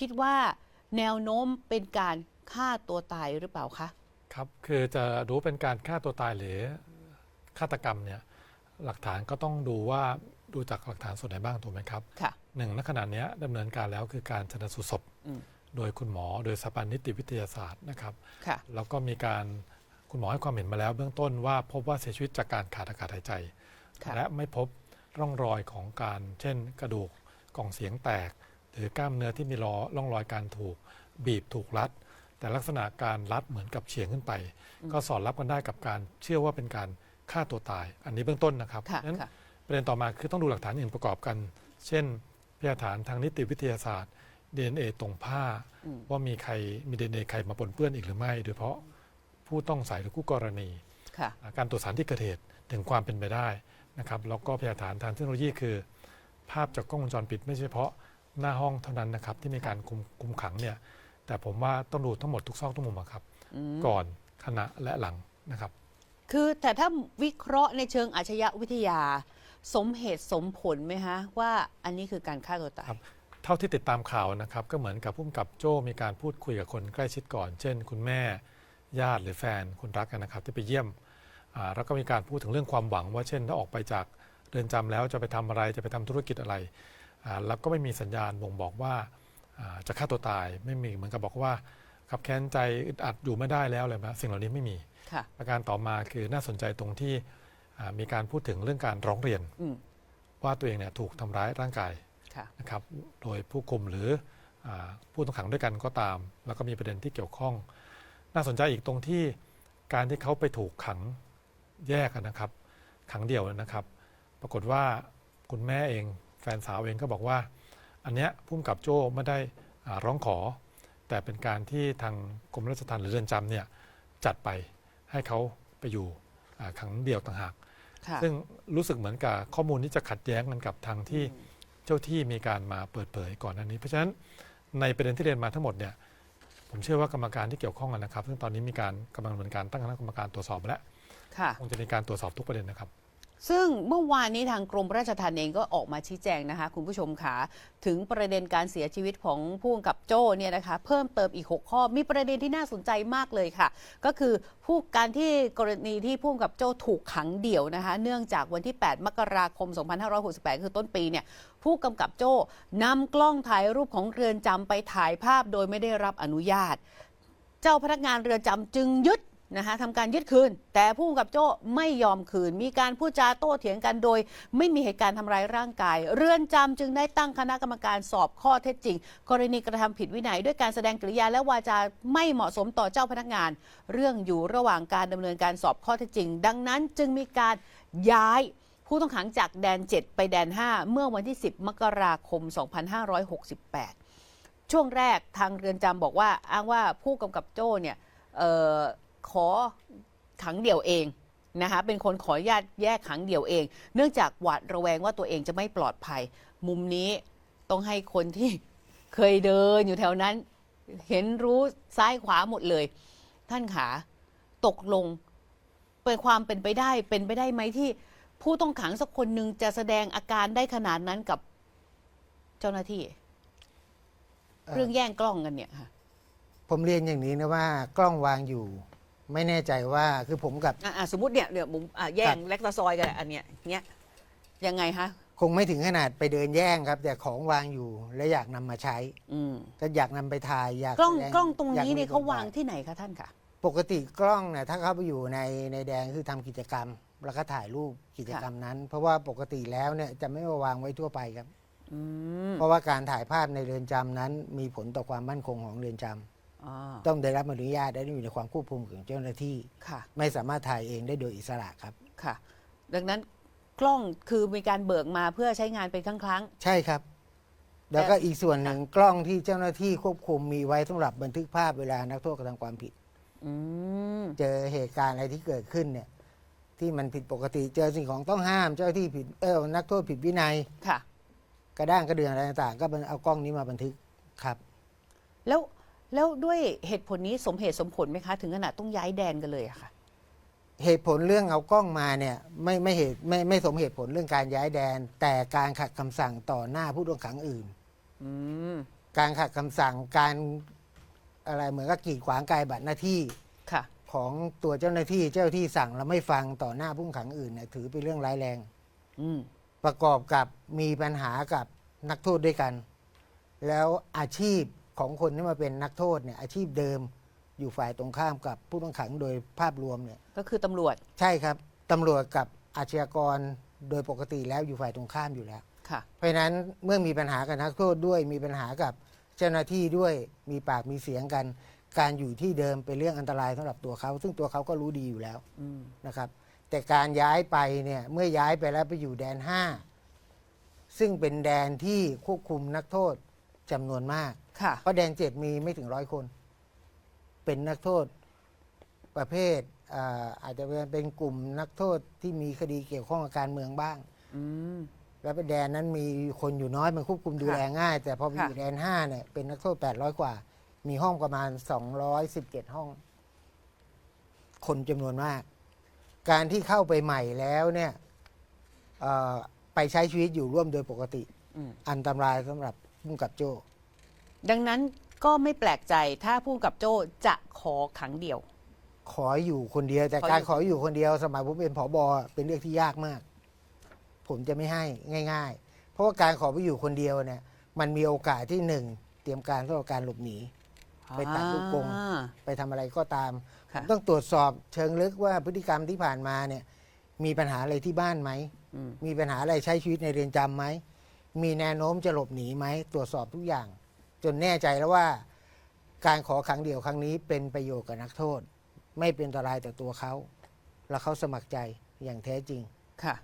คิดว่าแนวโน้มเป็นการฆ่าตัวตายหรือเปล่าคะ ครับ คือจะรู้เป็นการฆ่าตัวตายหรือฆาตกรรมเนี่ยหลักฐานก็ต้องดูว่าดูจากหลักฐานส่วนไหนบ้างถูกไหมครับค่ะหนึ่งณขณะเนี้ยดำเนินการแล้วคือการชนสูตรศพ อืม โดยคุณหมอโดยสถาบันนิติวิทยาศาสตร์นะครับ ค่ะ แล้วก็มีการคุณหมอให้ความเห็นมาแล้วเบื้องต้นว่าพบว่าเสียชีวิตจากการขาดอากาศหายใจ ค่ะ และไม่พบร่องรอยของการเช่นกระดูกกล่องเสียงแตก หรือกล้ามเนื้อที่มีรอร่องรอยการถูกบีบถูกรัด แต่ลักษณะการรัดเหมือนกับเฉียงขึ้นไป ก็สอดรับกันได้กับการเชื่อว่าเป็นการฆ่าตัวตาย อันนี้เบื้องต้นนะครับค่ะงั้นค่ะ ประเด็นต่อมาคือต้องดูหลักฐานอื่นประกอบกัน เช่นพยานฐานทางนิติวิทยาศาสตร์ DNA ตรงผ้าอืมว่ามีใครมี DNA ใครมาปนเปื้อนอีกหรือไม่ โดยเฉพาะผู้ต้องสงสัยหรือคู่กรณี ค่ะอ่าการตรวจสารที่เกิดเหตุถึงความเป็นไปได้นะครับแล้วก็พยานฐานทางเทคโนโลยีคือ ภาพจากกล้องวงจรปิดไม่ใช่เฉพาะ หน้าห้องเท่านั้นนะครับที่มีการคุมคุมขังเนี่ยแต่ผมว่าต้องดูทั้งหมดทุกซอกทุกมุมอะครับอืมก่อนขณะและหลังนะครับ คือแต่ถ้าวิเคราะห์ในเชิงอาชญาวิทยา สมเหตุสมผลไหมฮะ ว่าอันนี้คือการฆ่าตัวตายครับเท่าที่ติดตามข่าวนะครับ ก็เหมือนกับผู้กำกับโจ้มีการพูดคุยกับคนใกล้ชิดก่อน เช่น คุณแม่ญาติหรือแฟนคนรักกันนะครับที่ไปเยี่ยมอ่าแล้วก็มีการพูดถึงเรื่องความหวังว่าเช่นถ้าออกไปจากเรือนจำแล้วจะไปทำอะไรจะไปทำธุรกิจอะไรอ่า แล้วก็ไม่มีสัญญาณบ่งบอกว่าอ่าจะฆ่าตัวตายไม่มีเหมือนกับบอกว่าขับแค้นใจอึดอัดอยู่ไม่ได้แล้วอะไรแบบสิ่งเหล่านี้ไม่มีค่ะประการต่อมาคือน่าสนใจตรงที่อ่ามีการพูดถึงเรื่องการร้องเรียนอืมว่าตัวเองเนี่ยถูกทำร้ายร่างกายค่ะนะครับโดยผู้คุมหรืออาผู้ต้องขังด้วยกันก็ตาม แล้วก็มีประเด็นที่เกี่ยวข้อง น่าสนใจอีกตรงที่การที่เขาไปถูกขังแยกกันนะครับ ขังเดี่ยวนะครับ ปรากฏว่าคุณแม่เอง แฟนสาวเองก็บอกว่า อันเนี้ยพุ่มกับโจ้ไม่ได้อ่าร้องขอ แต่เป็นการที่ทางกรมราชทัณฑ์หรือเรือนจำเนี่ยจัดไปให้เขาไปอยู่อ่าขังเดี่ยวต่างหากค่ะซึ่งรู้สึกเหมือนกับข้อมูลที่จะขัดแย้งกันกับทางที่อืมเจ้าที่มีการมาเปิดเผยก่อนหน้านี้ เพราะฉะนั้นในประเด็นที่เรียนมาทั้งหมดเนี่ยผมเชื่อว่ากรรมการที่เกี่ยวข้องกันนะครับ ซึ่งตอนนี้มีการกำลังดำเนินการตั้งคณะกรรมการตรวจสอบมาแล้วค่ะคงจะมีการตรวจสอบทุกประเด็นนะครับ ซึ่งเมื่อวานนี้ทางกรมราชทัณฑ์เองก็ออกมาชี้แจงนะคะ คุณผู้ชมค่ะถึงประเด็นการเสียชีวิตของผู้กำกับโจ้เนี่ยนะคะ เพิ่มเติมอีก 6 ข้อมีประเด็นที่น่าสนใจมากเลยค่ะ ก็คือผู้การที่กรณีที่ผู้กำกับโจ้ถูกขังเดี่ยวนะคะ เนื่องจากวันที่ 8 มกราคม 2568 คือต้นปีเนี่ยผู้กำกับโจ้นำกล้องถ่ายรูปของเรือนจำไปถ่ายภาพโดยไม่ได้รับอนุญาต เจ้าพนักงานเรือนจำจึงยึด นะคะทำการยึดคืน แต่ผู้กับโจ้ไม่ยอมคืน มีการพูดจาโต้เถียงกันโดย ไม่มีเหตุการณ์ทำร้ายร่างกาย เรือนจำจึงได้ตั้งคณะกรรมการสอบข้อเท็จจริง กรณีกระทำผิดวินัย ด้วยการแสดงกริยาและวาจาไม่เหมาะสมต่อเจ้าพนักงาน เรื่องอยู่ระหว่างการดำเนินการสอบข้อเท็จจริง ดังนั้นจึงมีการย้ายผู้ต้องขังจากแดน 7 ไปแดน 5 เมื่อวันที่ 10 มกราคม 2568 ช่วงแรกทางเรือนจำบอกว่าอ้างว่าผู้กำกับโจ้เนี่ย ขอขังเดี่ยวเองนะคะเป็นคนขออนุญาตแยกขังเดี่ยวเอง เนื่องจากหวาดระแวงว่าตัวเองจะไม่ปลอดภัย มุมนี้ต้องให้คนที่เคยเดินอยู่แถวนั้น เห็นรู้ซ้ายขวาหมดเลย ท่านขาตกลงเป็นความเป็นไปได้เป็นไปได้ไหมที่ผู้ต้องขังสักคนหนึ่งจะแสดงอาการได้ขนาดนั้นกับเจ้าหน้าที่ เรื่องแย่งกล้องกันเนี่ยค่ะผมเรียนอย่างนี้นะว่ากล้องวางอยู่ ไม่แน่ใจว่าคือผมกับ อะอะสมมติเนี่ยเดี๋ยวมุมอะแย่งครับแลกตาซอยกันอันเนี้ยเนี้ยยังไงฮะคงไม่ถึงขนาดไปเดินแย่งครับ แต่ของวางอยู่และอยากนำมาใช้อืมก็อยากนำไปถ่ายอยากกล้องแสดกล้องตรงอยนี้มีเนี่ยเขาบทบทวางที่ไหนคะท่านคะปกติกล้องเนี่ยถ้าเข้าไปอยู่ในในแดงคือทำกิจกรรม แล้วก็ถ่ายรูปกิจกรรมนั้น เพราะว่าปกติแล้วเนี่ยจะไม่มาวางไว้ทั่วไปครับ อืมเพราะว่าการถ่ายภาพในเรือนจำนั้น มีผลต่อความมั่นคงของเรือนจำอ่า ต้องได้รับอนุญาตและอยู่ในความควบคุมของเจ้าหน้าที่ ค่ะไม่สามารถถ่ายเองได้โดยอิสระครับ ค่ะ ดังนั้นกล้องคือมีการเบิกมาเพื่อใช้งานเป็นครั้งครั้ง ใช่ครับ แล้วก็อีกส่วนหนึ่งกล้องที่เจ้าหน้าที่ควบคุมมีไว้สำหรับบันทึกภาพเวลานักโทษกระทำความผิดๆอืมเจอเหตุการณ์อะไรที่เกิดขึ้นเนี่ย ที่มันผิดปกติเจอสิ่งของต้องห้าม เจ้าหน้าที่ผิดเออนักโทษผิดวินัยค่ะ กระด้างกระเดืองอะไรต่างๆ ก็เอากล้องนี้มาบันทึกครับ แล้ว แล้วด้วยเหตุผลนี้สมเหตุสมผลไหมคะ ถึงขนาดต้องย้ายแดนกันเลยอะค่ะ เหตุผลเรื่องเอากล้องมาเนี่ยไม่ไม่เหตุไม่ไม่สมเหตุผลเรื่องการย้ายแดน แต่การขัดคำสั่งต่อหน้าผู้ต้องขังอื่น อืม การขัดคำสั่งการอะไรเหมือนกับกีดขวางการปฏิบัติหน้าที่ค่ะ ของตัวเจ้าหน้าที่เจ้าหน้าที่สั่งแล้วไม่ฟังต่อหน้าผู้ต้องขังอื่นเนี่ยถือเป็นเรื่องร้ายแรง อืม ประกอบกับมีปัญหากับนักโทษด้วยกัน แล้วอาชีพ ของคนที่มาเป็นนักโทษเนี่ยอาชีพเดิมอยู่ฝ่ายตรงข้ามกับผู้ต้องขังโดยภาพรวมเนี่ยก็คือตำรวจใช่ครับตำรวจกับอาชญากรโดยปกติแล้วอยู่ฝ่ายตรงข้ามอยู่แล้ว ค่ะ เพราะฉะนั้นเมื่อมีปัญหากับนักโทษด้วยมีปัญหากับเจ้าหน้าที่ด้วยมีปากมีเสียงกัน การอยู่ที่เดิมเป็นเรื่องอันตรายสำหรับตัวเขา ซึ่งตัวเขาก็รู้ดีอยู่แล้วอืม นะครับ แต่การย้ายไปเนี่ยเมื่อย้ายไปแล้วไปอยู่แดน 5 ซึ่งเป็นแดนที่ควบคุมนักโทษ จำนวนมาก ค่ะ เพราะแดนเจ็ดมีไม่ถึงร้อยคน เป็นนักโทษประเภทอ่าอาจจะเป็นกลุ่มนักโทษที่มีคดีเกี่ยวข้องกับการเมืองบ้าง อืม แล้วเป็นแดนนั้นมีคนอยู่น้อยมันควบคุมดูค่ะแลง่าย แต่พอไปค่ะอยู่แดนห้าเนี่ยเป็นนักโทษ800กว่า มีห้องประมาณ217ห้อง คนจำนวนมาก การที่เข้าไปใหม่แล้วเนี่ยเอ่อไปใช้ชีวิตอยู่ร่วมโดยปกติ อืม อันตรายสำหรับ มุ่งกับโจ้ดังนั้นก็ไม่แปลกใจถ้าผู้กำกับโจ้จะขอขังเดี่ยว ขออยู่คนเดียว แต่ขออยู่ การขออยู่คนเดียวสมัยผมเป็นผอบอเป็นเรื่องที่ยากมาก ผมจะไม่ให้ง่าย ๆ เพราะว่าการขอไปอยู่คนเดียวเนี่ย มันมีโอกาสที่หนึ่งเตรียมการสำหรับการหลบหนี ไปตัดลูกกรง อ่า ไปทำอะไรก็ตาม ค่ะ ต้องตรวจสอบเชิงลึกว่าพฤติกรรมที่ผ่านมาเนี่ย มีปัญหาอะไรที่บ้านไหม อืม มีปัญหาอะไรใช้ชีวิตในเรือนจำไหม มีแนวโน้มจะหลบหนีไหมตรวจสอบทุกอย่าง จนแน่ใจแล้วว่าการขอขังเดี่ยวครั้งนี้เป็นประโยชน์กับนักโทษ ไม่เป็นอันตรายต่อตัวเขา และเขาสมัครใจอย่างแท้จริงค่ะ